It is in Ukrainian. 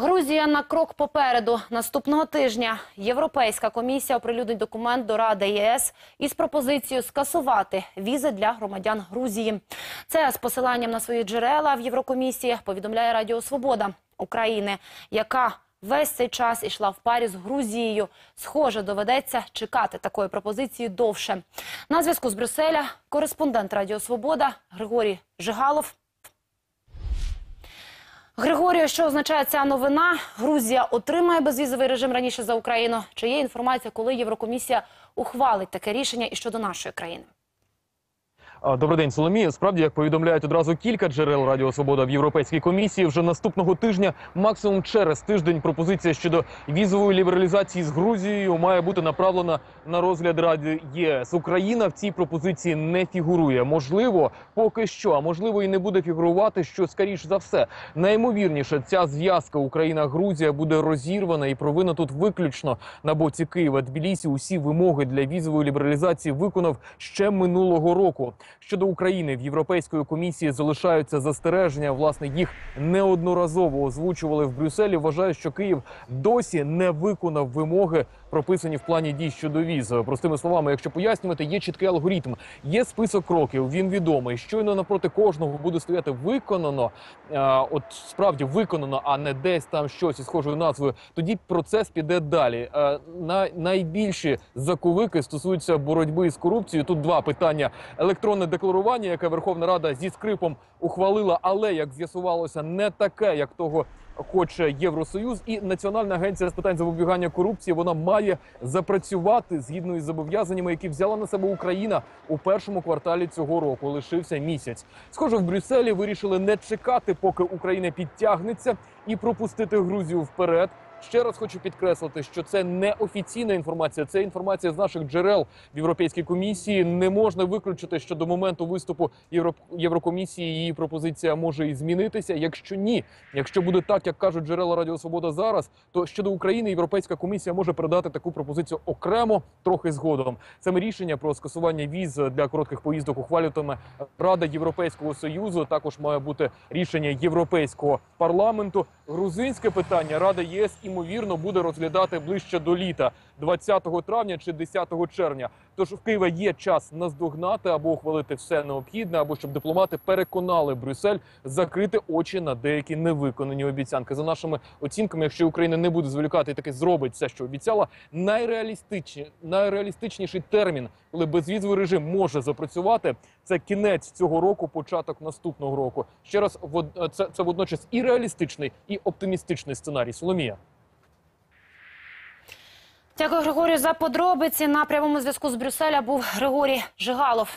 Грузія на крок попереду. Наступного тижня Європейська комісія оприлюднить документ до Ради ЄС із пропозицією скасувати візи для громадян Грузії. Це з посиланням на свої джерела в Єврокомісії повідомляє Радіо Свобода України, яка весь цей час ішла в парі з Грузією. Схоже, доведеться чекати такої пропозиції довше. На зв'язку з Брюсселя кореспондент Радіо Свобода Григорій Жигалов. Григорію, що означає ця новина? Грузія отримає безвізовий режим раніше за Україну. Чи є інформація, коли Єврокомісія ухвалить таке рішення і щодо нашої країни? Добрий день, Соломія. Справді, як повідомляють одразу кілька джерел Радіо Свобода в Європейській комісії, вже наступного тижня, максимум через тиждень, пропозиція щодо візової лібералізації з Грузією має бути направлена на розгляд Ради ЄС. Україна в цій пропозиції не фігурує. Можливо, поки що, а можливо, і не буде фігурувати, що скоріш за все найімовірніше ця зв'язка Україна-Грузія буде розірвана і провина тут виключно на боці Києва. Тбілісі усі вимоги для візової лібералізації виконав ще минулого року. Щодо України в Європейської комісії залишаються застереження. Власне, їх неодноразово озвучували в Брюсселі. Вважають, що Київ досі не виконав вимоги, прописані в плані дій щодо віз. Простими словами, якщо пояснювати, є чіткий алгоритм, є список кроків. Він відомий. Щойно напроти кожного буде стояти виконано. От справді виконано, а не десь там щось із схожою назвою. Тоді процес піде далі. Е, На найбільші заковики стосуються боротьби з корупцією. Тут два питання: електронне декларування, яке Верховна Рада зі скрипом ухвалила, але як з'ясувалося, не таке, як того. Хоче Євросоюз і Національна агенція з питань запобігання корупції. Вона має запрацювати згідно із зобов'язаннями, які взяла на себе Україна у першому кварталі цього року. Лишився місяць. Схоже, в Брюсселі вирішили не чекати, поки Україна підтягнеться, і пропустити Грузію вперед. Ще раз хочу підкреслити, що це не офіційна інформація, це інформація з наших джерел в Європейській комісії. Не можна виключити, що до моменту виступу Євро... Єврокомісії її пропозиція може і змінитися. Якщо ні, якщо буде так, як кажуть джерела Радіо Свобода зараз, то щодо України Європейська комісія може передати таку пропозицію окремо трохи згодом. Саме рішення про скасування віз для коротких поїздок ухвалюватиме Рада Європейського союзу. Також має бути рішення Європейського парламенту. Грузинське питання Рада ЄС імовірно буде розглядати ближче до літа, 20 травня чи 10 червня. Тож в Києва є час наздогнати або ухвалити все необхідне, або щоб дипломати переконали Брюссель закрити очі на деякі невиконані обіцянки. За нашими оцінками, якщо Україна не буде зволікати і таки зробить все, що обіцяла, найреалістичні, найреалістичніший термін, коли безвізовий режим може запрацювати, це кінець цього року, початок наступного року. Ще раз вод- це, це водночас і реалістичний, і оптимістичний сценарій. Соломія. Дякую, Григорію, за подробиці. На прямому зв'язку з Брюсселя був Григорій Жигалов.